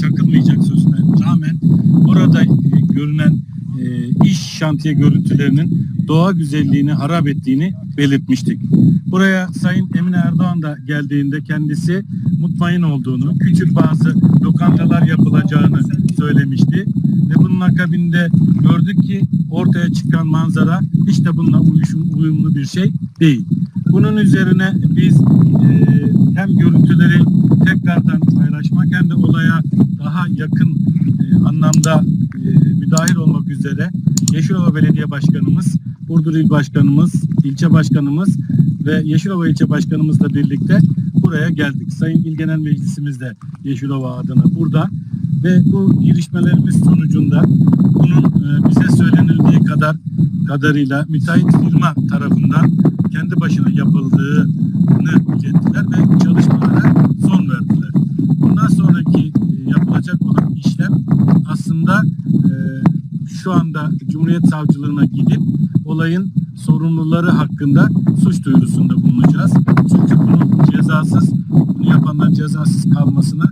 çakılmayacak sözüne rağmen orada e, görünen e, iş şantiye görüntülerinin doğa güzelliğini harap ettiğini belirtmiştik. Buraya Sayın Emine Erdoğan da geldiğinde kendisi mutmain olduğunu, küçük bazı lokantalar yapılacağını söylemişti. Ve bunun akabinde gördük ki ortaya çıkan manzara hiç de bununla uyuşum, uyumlu bir şey değil. Bunun üzerine biz e, hem görüntü daha yakın e, anlamda e, müdahil olmak üzere Yeşilova Belediye Başkanımız, Burdur İl Başkanımız, ilçe başkanımız ve Yeşilova ilçe başkanımızla birlikte buraya geldik. Sayın İl Genel Meclisimiz de Yeşilova adına burada ve bu girişmelerimiz sonucunda bunun e, bize söylenildiği kadar kadarıyla müteahhit firma tarafından kendi başına yapıldığını ilettiler ve çalışmalara yapılacak olan işlem aslında e, şu anda Cumhuriyet Savcılığına gidip olayın sorumluları hakkında suç duyurusunda bulunacağız. Çünkü bunun cezasız, bunu yapanların cezasız kalmasına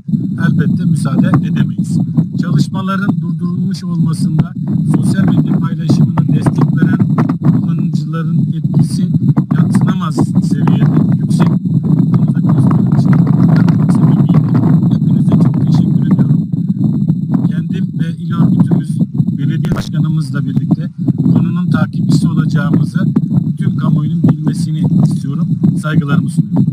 elbette müsaade edemeyiz. Çalışmaların durdurulmuş olmasında sosyal medya paylaşımına destek veren kullanıcıların etkisi yatsınamaz örgütümüz belediye başkanımızla birlikte konunun takipçisi olacağımızı tüm kamuoyunun bilmesini istiyorum. Saygılarımı sunuyorum.